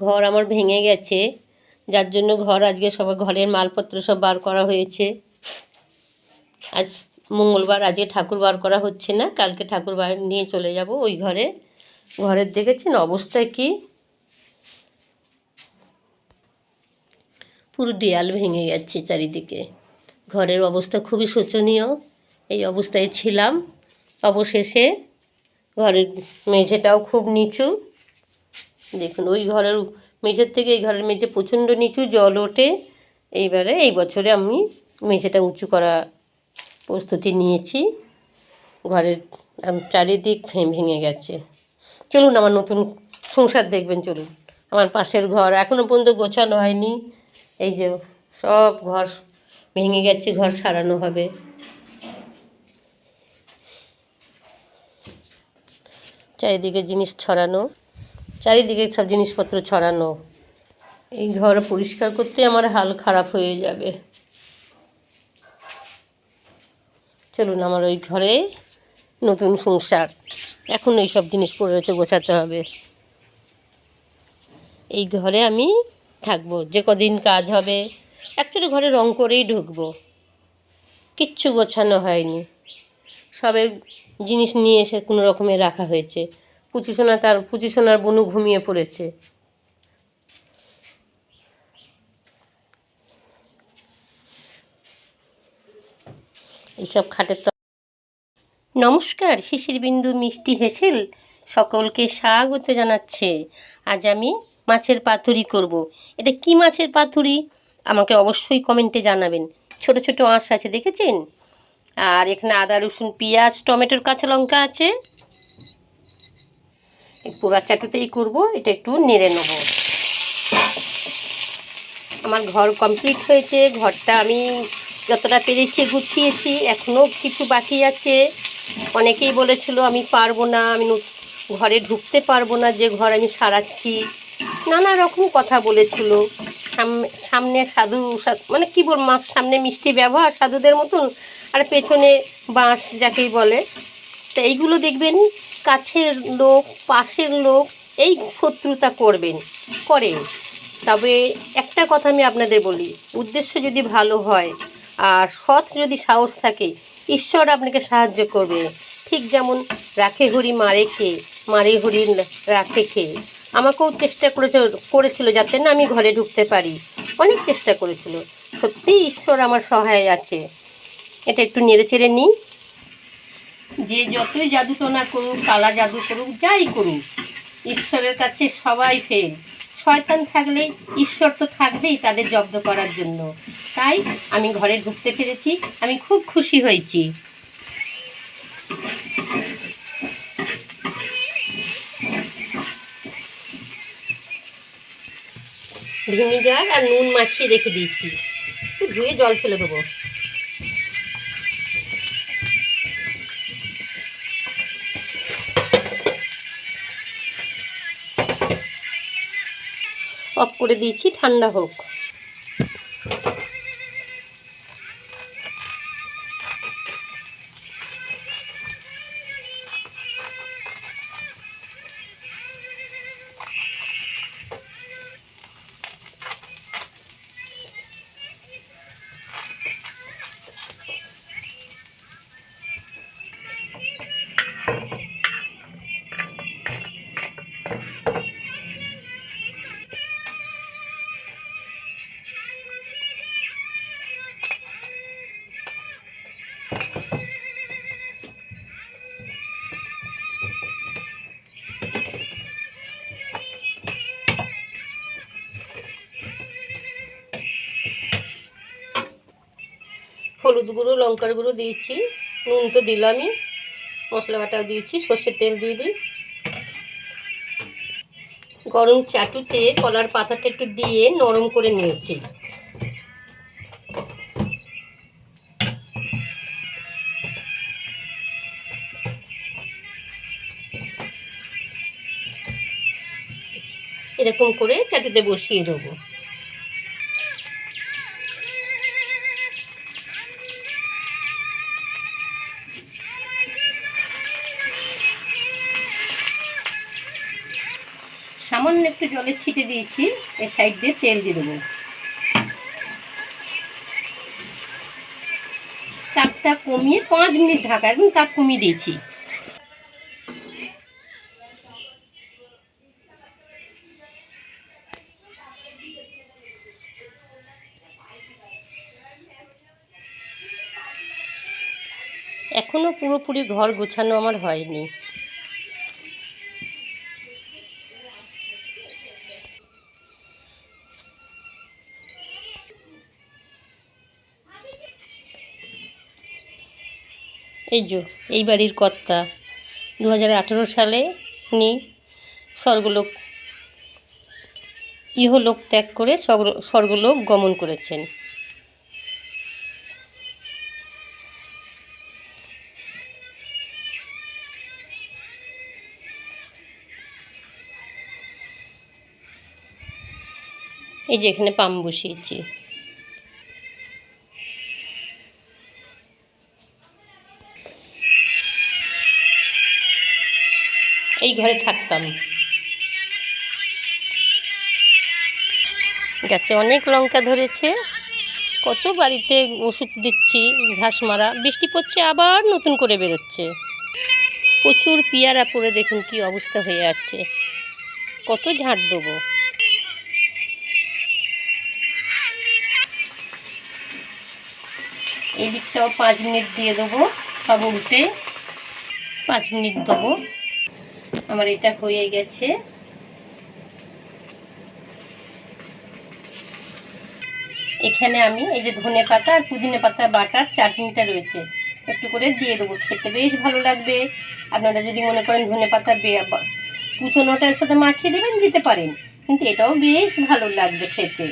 ঘর আমার ভেঙে গেছে। যার জন্য ঘর আজকে সবার ঘরের মালপত্র সব বার করা হয়েছে। আজ মঙ্গলবার, আজকে ঠাকুর বার করা হচ্ছে না। কালকে ঠাকুর বার নিয়ে চলে যাব ওই ঘরে। ঘরের দেখেছেন অবস্থা কি? পুরো দেয়াল ভেঙে গেছে চারিদিকে। ঘরের অবস্থা খুবই শোচনীয়। এই অবস্থায় ছিলাম। অবশেষে ঘরের মেঝেটাও খুব নিচু। দেখুন, ওই ঘরের মেঝের থেকে এই ঘরের মেঝে প্রচণ্ড নিচু জল ওঠে। এইবারে এই বছরে আমি মেঝেটা উঁচু করা প্রস্তুতি নিয়েছি। ঘরের চারিদিক ভেঙে গেছে। চলুন আমার নতুন সংসার দেখবেন, চলুন। আমার পাশের ঘর এখনও পর্যন্ত গোছানো হয়নি। এই যে সব ঘর ভেঙে গেছে, ঘর সারানো হবে। চারিদিকে জিনিস ছড়ানো। চারিদিকে সব জিনিসপত্র ছড়ানো। এই ঘর পরিষ্কার করতে আমার হাল খারাপ হয়ে যাবে। চলুন আমার ওই ঘরে নতুন সংসার। এখন এই সব জিনিস পড়ে রয়েছে, গোছাতে হবে। এই ঘরে আমি থাকব, যে কদিন কাজ হবে। অ্যাকচুয়ালি ঘরে রং করেই ঢুকবো। কিচ্ছু গোছানো হয়নি। সবে জিনিস নিয়ে এসে কোনো রকমে রাখা হয়েছে। পুচুসোনা তার পুচুসোনার বনু ঘুমিয়ে পড়েছে। এইসব খাটের নমস্কার শিশির বিন্দু মিষ্টি হেসেল সকলকে স্বাগত জানাচ্ছে। আজ আমি মাছের পাতুরি করব। এটা কি মাছের পাতুরি? আমাকে অবশ্যই কমেন্টে জানাবেন। ছোট ছোট আঁশ আছে, দেখেছেন? আর এখানে আদা, রসুন, পেঁয়াজ, টমেটোর কাঁচা লঙ্কা আছে। পোড়া চাটুতেই করব, এটা একটু নেড়ে নেব। আমার ঘর কমপ্লিট হয়েছে, ঘরটা আমি যতটা পেরেছি গুছিয়েছি এখনও কিছু বাকি আছে। অনেকেই বলেছিল আমি পারব না, আমি ঘরে ঢুকতে পারব না, যে ঘর আমি সারাচ্ছি। নানা রকম কথা বলেছিল। সামনে সাধু মানে কী বল মাস সামনে মিষ্টি ব্যবহার, সাধুদের মতন। আর পেছনে বাঁশ, যাকেই বলে। তো এইগুলো দেখবেন কাছের লোক, পাশের লোক এই শত্রুতা করবেন করে তবে একটা কথা আমি আপনাদের বলি, উদ্দেশ্য যদি ভালো হয় আর সৎ যদি সাহস থাকে, ঈশ্বর আপনাকে সাহায্য করবে। ঠিক যেমন রাখে হরি মারে কে, মারে হরি রাখে কে। আমাকেও চেষ্টা করেছে, করেছিল যাতে না আমি ঘরে ঢুকতে পারি। অনেক চেষ্টা করেছিল। সত্যিই ঈশ্বর আমার সহায় আছে। এটা একটু নেড়ে চেড়ে নিই যে যতই জাদু টোনা করুক, কালা জাদু করুক, যাই করুক, ঈশ্বরের কাছে সবাই ফেল শয়তান থাকলে, ঈশ্বর তো থাকবেই তাদের জব্দ করার জন্য। তাই আমি ঘরে ঢুকতে পেরেছি, আমি খুব খুশি হয়েছি। ভিনিগার আর নুন মাখিয়ে রেখে দিয়েছি। ধুয়ে জল ফেলে দেবো। অফ করে দিয়েছি ঠান্ডা হোক। হলুদ গুঁড়ো, লঙ্কার গুঁড়ো দিয়েছি। নুন তো দিলামই। মশলা বাটাও দিয়েছি, সর্ষের তেল দিয়ে দিই। গরম চাটুতে কলার পাতাটা একটু দিয়ে নরম করে নিয়েছি। এরকম করে চাটুতে বসিয়ে দেবো। সামান্য একটু জলে ছিটে দিয়েছি এর সাইড দিয়ে তেল দিয়ে দেবো। তাপটা কমিয়ে পাঁচ মিনিট ঢাকা, একদম তাপ কমিয়ে দিয়েছি। এখনও পুরোপুরি ঘর গোছানো আমার হয়নি। এই যে, এই বাড়ির কর্তা। দু হাজার আঠেরো সালে উনি স্বর্গলোক, ইহলোক ত্যাগ করে স্বর্গ- স্বর্গলোক গমন করেছেন। এই যে এখানে পাম বসিয়েছি। এই ঘরে থাকতাম। গাছে, অনেক লঙ্কা ধরেছে। কত বাড়িতে ওষুধ দিচ্ছি, ঘাস মারা। বৃষ্টি পড়ছে, আবার নতুন করে বেরোচ্ছে। প্রচুর পেয়ারা পড়ে দেখুন কি অবস্থা হয়ে আছে। কত ঝাঁট দেবো। এই দিকটাও পাঁচ মিনিট দিয়ে দেবো সব উল্টে পাঁচ মিনিট দেবো। আমার এটা হয়ে গেছে। এখানে আমি এই যে ধনে পাতা আর পুদিনা পাতা বাটার চাটনিটা রয়েছে, একটু করে দিয়ে দেবো। খেতে বেশ ভালো লাগবে। আপনারা যদি মনে করেন ধনে পাতা কুচোনোটার সাথে মাখিয়ে দেবেন, দিতে পারেন। কিন্তু এটাও বেশ ভালো লাগবে খেতে।